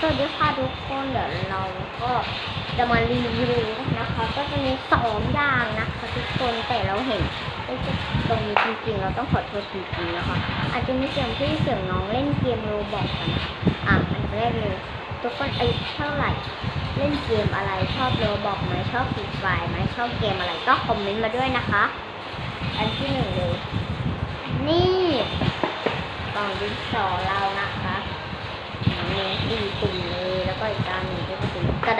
สวัสดีค่ะทุกคนเดี๋ยวเราก็จะมารีวิวนะคะ ก็จะมีสองอย่างนะคะทุกคนแต่เราเห็นตรงนี้จริงๆ เราต้องขอโทษจริงๆนะคะ อาจจะมีเสียงพี่เสียงน้องเล่นเกมโรบอกกันอะอันแรกเลยทุกคนอายุเท่าไหร่ เล่นเกมอะไรชอบโรบอกไหมชอบฟรีไฟไหมชอบเกมอะไรก็คอมเมนต์มาด้วยนะคะ อันที่หนึ่งเลยนี่กล่องดินสอเรานะคะ มีดีตุ่มเลยแล้วก็อีกตาหนึ่งก็เป็นกระ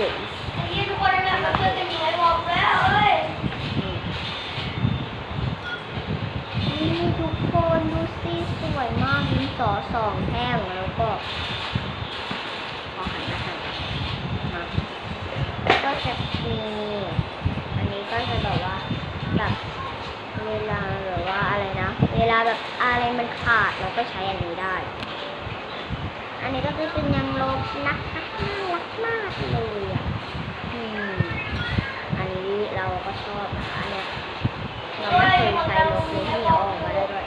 ดานเฉยไอ้ยี่ทุกคนเนี่ยมันเพื่อนจะมีไอ้บอกแล้วเอ้ยๆนี่นี่ทุกคนดูสิสวยมากดินสอสองแท่งแล้วก็ขอหันมาทางมาก็จะมีอันนี้ก็จะแบบว่าแบบเวลาแบบว่าอะไรนะ เวลาแบบอะไรมันขาดเราก็ใช้อันนี้ได้ อันนี้ก็คือเป็นยังลบนะคะน่ารักมากเลยอะอืมอันนี้เรา ก็อบนเนี่ยเราไม่เคยใช้ลบเลยที่เอาออกมาได้ด้วย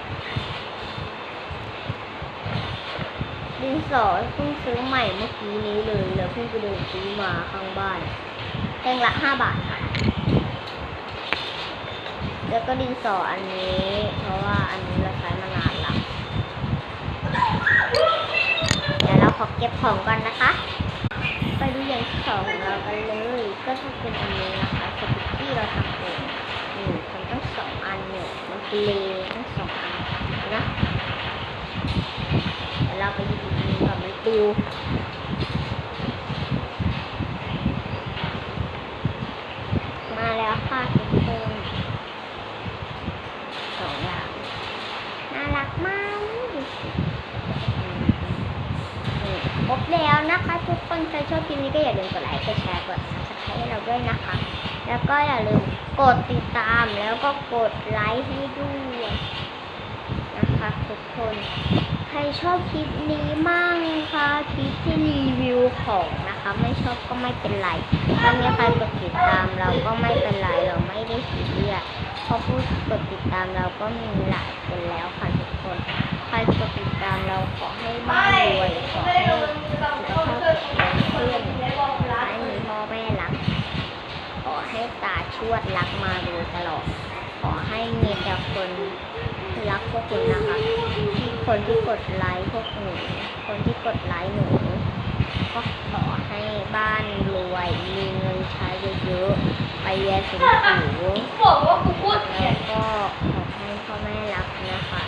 ดินสอเพิ่งซื้อใหม่เมื่อกี้นี้เลยแล้วเพิ่งไปเดินซื้อมาข้างบ้านแท่งละห้าบาทค่ะแล้วก็ดินสออันนี้ เพราะว่าอันนี้เราใช้มานานแล้วเดี๋ยวเราขอเก็บของก่อนนะคะ ไปดูอย่างที่สองของเรากันเลย ก็จะเป็นอันนี้นะคะสติ๊กที่เราทำเองนี่ทำตั้งสองอัน เนี่นเลทั้งสองนนะเดี๋ยวเราไปดูอันนี้ก่อนมันปิวมาแล้วค่ะทุกคนสองอย่างน่ารักมากดูสินี่ครบแล้วนะคะ ทุกคนใครชอบคลิปนี้ก็อย่าลืมกดไลค์กดแชร์กด subscribe ให้เราด้วยนะคะ แล้วก็อย่าลืมกดติดตามแล้วก็กดไลค์ให้ด้วยนะคะทุกคน ใครชอบคลิปนี้มั่งคะคลิปที่รีวิวของนะคะ ไม่ชอบก็ไม่เป็นไร ถ้ามีใครกดติดตามเราก็ไม่เป็นไรเราไม่ได้ซีเรียสเพราะผู้กดติดตามเราก็มีหลายคนแล้วค่ะทุกคน ใครกดติดตามเราขอให้บ้านรวยขอให้ ได้โดนเราเขาเพื่อนเพื่อนไอ้บอก ขอ ร้าน ให้มีพ่อแม่รัก ขอให้ตาช วดรักมาโดยตลอด ขอให้มีแต่คนรักพวกคุณนะคะ ที่คนที่กดไลค์พวกหนู คนที่กดไลค์หนู ก็ขอให้บ้านรวย มีเงินใช้เยอะๆ ไปเรียนสูงๆบอกว่ากูพูดเกลียแล้ดวก็ขอให้พ่อแม่รักนะคะ